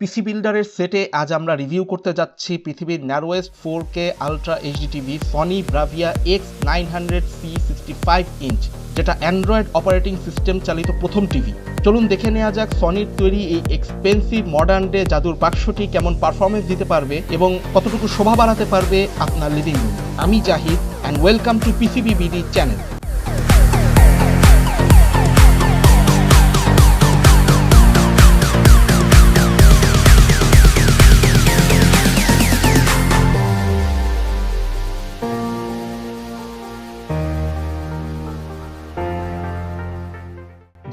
পিসি বিল্ডারের সেটে আজ আমরা রিভিউ করতে যাচ্ছি পৃথিবীর narrowest four K ultra HD TV Sony Bravia X nine hundred C sixty five inch যেটা অ্যান্ড্রয়েড অপারেটিং সিস্টেম চালিত প্রথম টিভি চলুন দেখে নেওয়া যাক সনির তৈরি এই এক্সপেন্সিভ মডার্ন ডে জাদুর বাক্সটি কেমন পারফরমেন্স দিতে পারবে এবং কতটুকু শোভা বাড়াতে পারবে আপনার লিভিং রুম আমি Zahid and welcome to PCB BD channel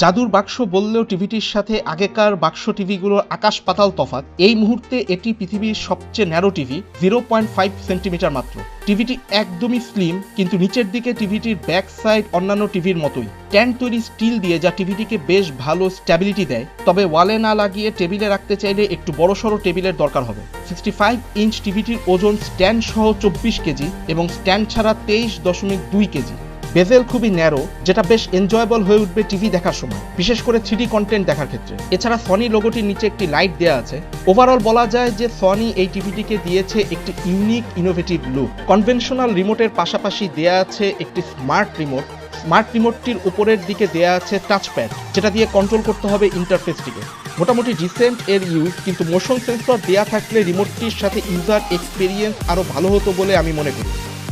জাদুর বাক্স বললেও টিভিটির সাথে আগেকার বাক্স টিভিগুলোর আকাশ পাতাল তফাৎ, এই মুহূর্তে এটি পৃথিবীর সবচেয়ে narrow TV, zero point five centimetre মাত্র। টিভিটি একদমই স্লিম কিন্তু নিচের দিকে টিভিটির ব্যাক সাইড অন্যান্য টিভির মতোই। ট্যান্ড তৈরি স্টিল দিয়ে যা টিভিটিকে বেশ ভালো স্ট্যাবিলিটি দেয়, তবে ওয়ালে না লাগিয়ে টেবিলে রাখতে চাইলে একটু বড়সড় টেবিলের দরকার হবে। সিক্সটি ফাইভ ইঞ্চ টিভিটির ওজন স্ট্যান্ড সহ চব্বিশ কেজি এবং স্ট্যান্ড ছাড়া তেইশ দশমিক দুই কেজি। বেজেল খুবই ন্যারো, যেটা বেশ এনজয়েবল হয়ে উঠবে টিভি দেখার সময়, বিশেষ করে থ্রিডি কন্টেন্ট দেখার ক্ষেত্রে। এছাড়া সনি লোগোটির নিচে একটি লাইট দেওয়া আছে। ওভারঅল বলা যায় যে সনি এই টিভিটিকে দিয়েছে একটি ইউনিক ইনোভেটিভ লুক কনভেনশনাল রিমোটের পাশাপাশি দেয়া আছে একটি স্মার্ট রিমোট স্মার্ট রিমোটটির উপরের দিকে দেয়া আছে টাচপ্যাড যেটা দিয়ে কন্ট্রোল করতে হবে ইন্টারফেসটিকে মোটামুটি ডিসেন্ট এর ইউজ কিন্তু মোশন সেন্সর দেয়া থাকলে রিমোটটির সাথে ইউজার এক্সপিরিয়েন্স আরও ভালো হতো বলে আমি মনে করি।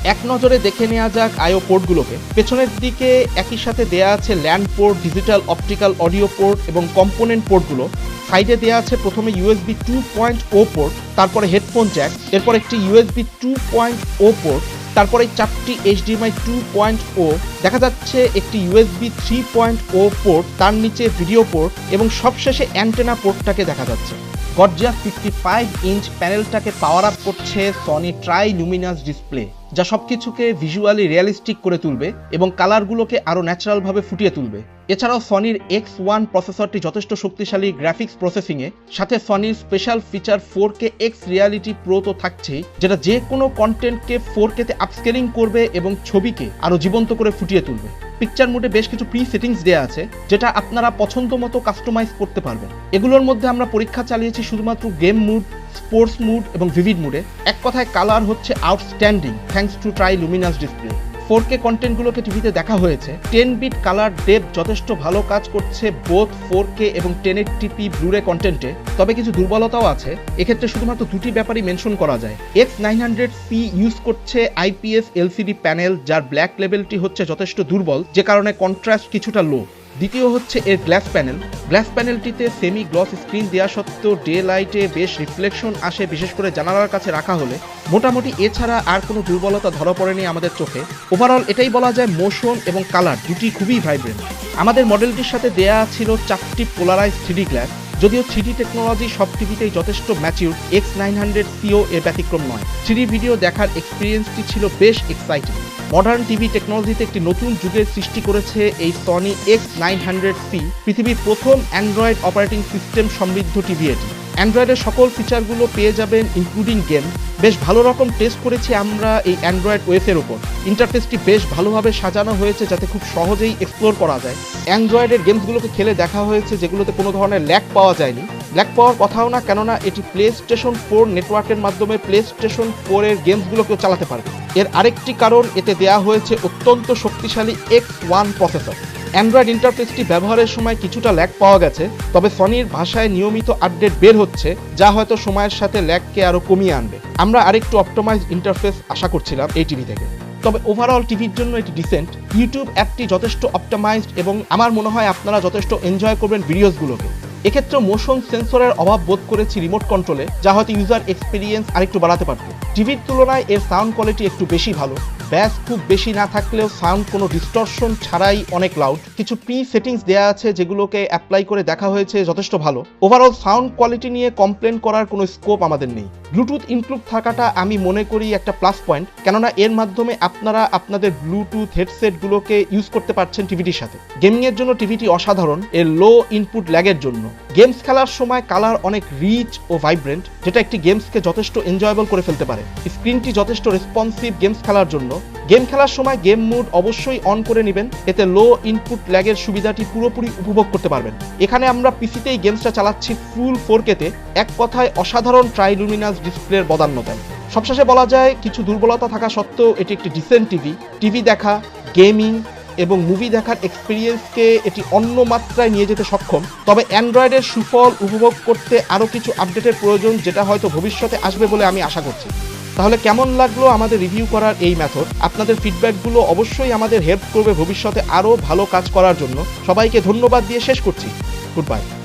এক নজরে দেখে নেওয়া যাক আইও পোর্টগুলোকে। পেছনের দিকে একই সাথে দেয়া আছে LAN port, digital optical audio port এবং কম্পোনেন্ট পোর্টগুলো। সাইডে দেওয়া আছে প্রথমে USB two point O port, তারপরে হেডফোন জ্যাক, এরপর একটি USB two point O port, তারপরে চারটি এইচডিএমআই টু পয়েন্ট ও। দেখা যাচ্ছে একটি USB three point O port, তার নিচে ভিডিও পোর্ট এবং সবশেষে অ্যান্টেনা পোর্টটাকে দেখা যাচ্ছে। গর্জিয়াস ফিফটি ফাইভ ইঞ্চ প্যানেলটাকে পাওয়ার আপ করছে সনি ট্রাই লুমিনাস ডিসপ্লে যা সবকিছুকে ভিজুয়ালি রিয়ালিস্টিক করে তুলবে এবং কালারগুলোকে আরও ন্যাচারালভাবে ফুটিয়ে তুলবে। এছাড়াও সনির এক্স ওয়ান প্রসেসরটি যথেষ্ট শক্তিশালী গ্রাফিক্স প্রসেসিংয়ে সাথে সনির special feature four K X reality pro তো থাকছেই, যেটা যে কোনো কন্টেন্টকে ফোর কেতে আপস্কেলিং করবে এবং ছবিকে আরও জীবন্ত করে ফুটিয়ে তুলবে। পিকচার মোডে বেশ কিছু প্রি সেটিংস দেওয়া আছে, যেটা আপনারা পছন্দ মতো কাস্টমাইজ করতে পারবেন। এগুলোর মধ্যে আমরা পরীক্ষা চালিয়েছি শুধুমাত্র গেম মুড স্পোর্টস মুড এবং ভিভিড মুডে এক কথায় কালার হচ্ছে outstanding thanks to Triluminos display four K কন্টেন্টগুলোকে টিভিতে দেখা হয়েছে। টেন বিট কালার, ডেপ যথেষ্ট ভালো কাজ করছে বোথ ফোর কে এবং টেন এর টিপি ব্লুরে কন্টেন্টে তবে কিছু দুর্বলতাও আছে। এক্ষেত্রে শুধুমাত্র দুটি ব্যাপারই মেনশন করা যায়। X nine hundred P use করছে আইপিএস এলসিডি প্যানেল যার ব্ল্যাক লেভেলটি হচ্ছে যথেষ্ট দুর্বল, যে কারণে কন্ট্রাস্ট কিছুটা লো দ্বিতীয় হচ্ছে এর গ্লাস প্যানেল। গ্লাস প্যানেলটিতে সেমি গ্লস স্ক্রিন দেওয়া সত্ত্বেও ডে লাইটে বেশ রিফ্লেকশন আসে, বিশেষ করে জানালার কাছে রাখা হলে। মোটামুটি এছাড়া আর কোনো দুর্বলতা ধরা পড়েনি আমাদের চোখে। ওভারঅল এটাই বলা যায় মোশন এবং কালার দুটি খুবই ভাইব্রেন্ট আমাদের মডেলটির সাথে দেয়া ছিল চারটি পোলারাইজ থ্রিডি গ্লাস যদিও থ্রিডি টেকনোলজি সব টিভিতেই যথেষ্ট mature, X nine hundred C O এর ব্যতিক্রম নয়। থ্রিডি ভিডিও দেখার এক্সপিরিয়েন্সটি ছিল বেশ এক্সাইটিং। মডার্ন টিভি টেকনোলজিতে একটি নতুন যুগের সৃষ্টি করেছে এই Sony X nine hundred C, পৃথিবীর প্রথম অ্যান্ড্রয়েড অপারেটিং সিস্টেম সমৃদ্ধ টিভি এটি। অ্যান্ড্রয়েডের সকল ফিচারগুলো পেয়ে যাবেন ইনক্লুডিং গেম বেশ ভালো রকম টেস্ট করেছি আমরা এই অ্যান্ড্রয়েড ওয়েসের ওপর ইন্টারফেসটি বেশ ভালোভাবে সাজানো হয়েছে যাতে খুব সহজেই এক্সপ্লোর করা যায়। অ্যান্ড্রয়েডের গেমসগুলোকে খেলে দেখা হয়েছে যেগুলোতে কোনো ধরনের ল্যাক পাওয়া যায়নি। ল্যাক পাওয়ার কথাও না, কেননা এটি প্লে স্টেশন ফোর নেটওয়ার্কের মাধ্যমে প্লে স্টেশন ফোরের গেমসগুলোকেও চালাতে পারবে। এর আরেকটি কারণ এতে দেয়া হয়েছে অত্যন্ত শক্তিশালী এক্স ওয়ান প্রসেসর অ্যান্ড্রয়েড ইন্টারফেসটি ব্যবহারের সময় কিছুটা ল্যাক পাওয়া গেছে, তবে সনির ভাষায় নিয়মিত আপডেট বের হচ্ছে, যা হয়তো সময়ের সাথে ল্যাককে আরও কমিয়ে আনবে। আমরা আরেকটু অপটোমাইজ ইন্টারফেস আশা করছিলাম এই টিভি থেকে। তবে ওভারঅল টিভির জন্য এটি ডিসেন্ট ইউটিউব অ্যাপটি যথেষ্ট অপটোমাইজড এবং আমার মনে হয় আপনারা যথেষ্ট এনজয় করবেন ভিডিওসগুলোকে এক্ষেত্রে মোশন সেন্সরের অভাব বোধ করেছি রিমোট কন্ট্রোলে যা হয়তো ইউজার এক্সপিরিয়েন্স আরেকটু বাড়াতে পারত। টিভির তুলনায় এর সাউন্ড কোয়ালিটি একটু বেশি ভালো। ব্যাস, খুব বেশি না থাকলেও সাউন্ড কোনো ডিস্টরশন ছাড়াই অনেক লাউড কিছু প্রি সেটিংস দেওয়া আছে যেগুলোকে অ্যাপ্লাই করে দেখা হয়েছে যথেষ্ট ভালো। ওভারঅল সাউন্ড কোয়ালিটি নিয়ে কমপ্লেন করার কোনো স্কোপ আমাদের নেই। ব্লুটুথ ইনক্লুড থাকাটা আমি মনে করি একটা প্লাস পয়েন্ট কেননা এর মাধ্যমে আপনারা আপনাদের ব্লুটুথ হেডসেটগুলোকে ইউজ করতে পারছেন টিভিটির সাথে। গেমিংয়ের জন্য টিভিটি অসাধারণ, এর লো ইনপুট ল্যাগের জন্য। গেমস খেলার সময় কালার অনেক রিচ ও ভাইব্রেন্ট যেটা একটি গেমসকে যথেষ্ট এনজয়েবল করে ফেলতে পারে। স্ক্রিনটি যথেষ্ট রেসপন্সিভ গেমস খেলার জন্য। গেম খেলার সময় গেম মুড অবশ্যই অন করে নেবেন, এতে লো ইনপুট ল্যাগের সুবিধাটি পুরোপুরি উপভোগ করতে পারবেন। এখানে আমরা পিসিতেই গেমসটা চালাচ্ছি ফুল ফোর কেতে এক কথায় অসাধারণ ট্রাইলুমিনাস ডিসপ্লের বদান্য দেয় সবশেষে বলা যায়, কিছু দুর্বলতা থাকা সত্ত্বেও এটি একটি ডিসেন্ট টিভি টিভি দেখা গেমিং এবং মুভি দেখার এক্সপিরিয়েন্সকে এটি অন্য মাত্রায় নিয়ে যেতে সক্ষম। তবে অ্যান্ড্রয়েডের সুফল উপভোগ করতে আরও কিছু আপডেটের প্রয়োজন, যেটা হয়তো ভবিষ্যতে আসবে বলে আমি আশা করছি। তাহলে কেমন লাগল আমাদের রিভিউ করার এই মেথড আপনাদের ফিডব্যাকগুলো অবশ্যই আমাদের হেল্প করবে ভবিষ্যতে আরও ভালো কাজ করার জন্য। সবাইকে ধন্যবাদ দিয়ে শেষ করছি। Good bye